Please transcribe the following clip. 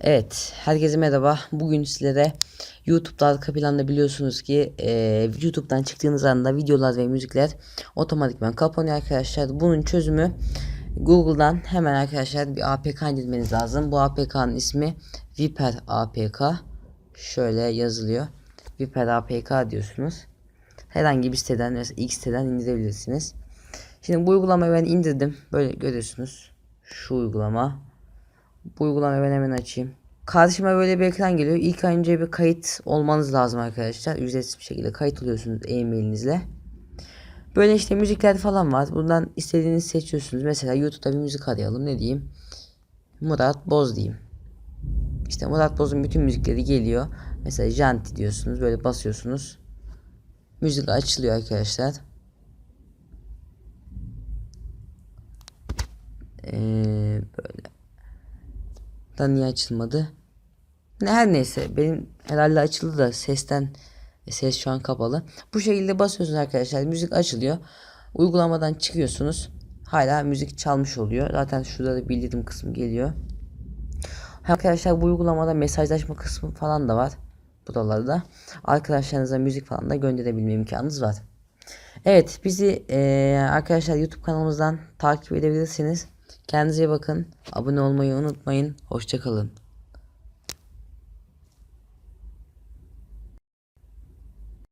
Evet, herkese merhaba. Bugün sizlere YouTube'da arka planda biliyorsunuz ki e, YouTube'dan çıktığınız anda videolar ve müzikler otomatikman kapanıyor arkadaşlar. Bunun çözümü Google'dan hemen arkadaşlar bir APK indirmeniz lazım. Bu APK'nın ismi Viper APK. Şöyle yazılıyor. Viper APK diyorsunuz. Herhangi bir siteden mesela X siteden indirebilirsiniz. Şimdi bu uygulamayı ben indirdim. Böyle görüyorsunuz. Şu uygulama. Bu uygulamayı ben hemen açayım. Karşıma böyle bir ekran geliyor. İlk önce bir kayıt olmanız lazım arkadaşlar. Ücretsiz bir şekilde kayıt oluyorsunuz e-mailinizle. Böyle işte müzikler falan var. Buradan istediğinizi seçiyorsunuz. Mesela YouTube'da bir müzik arayalım. Ne diyeyim? Murat Boz diyeyim. İşte Murat Boz'un bütün müzikleri geliyor. Mesela Janti diyorsunuz. Böyle basıyorsunuz. Müzik açılıyor arkadaşlar. Ee. Da niye açılmadı? Her neyse benim herhalde açıldı da sesten ses şu an kapalı. Bu şekilde basıyorsunuz arkadaşlar. Müzik açılıyor. Uygulamadan çıkıyorsunuz. Hala müzik çalmış oluyor. Zaten şurada da bildirim kısmı geliyor. Arkadaşlar bu uygulamada mesajlaşma kısmı falan da var. Buralarda. Arkadaşlarınıza müzik falan da gönderebilme imkanınız var. Evet bizi eee, arkadaşlar YouTube kanalımızdan takip edebilirsiniz. Kendinize bakın. Abone olmayı unutmayın. Hoşçakalın.